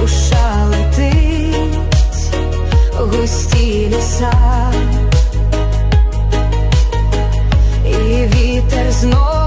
душа летить в густі ліса, і вітер знов.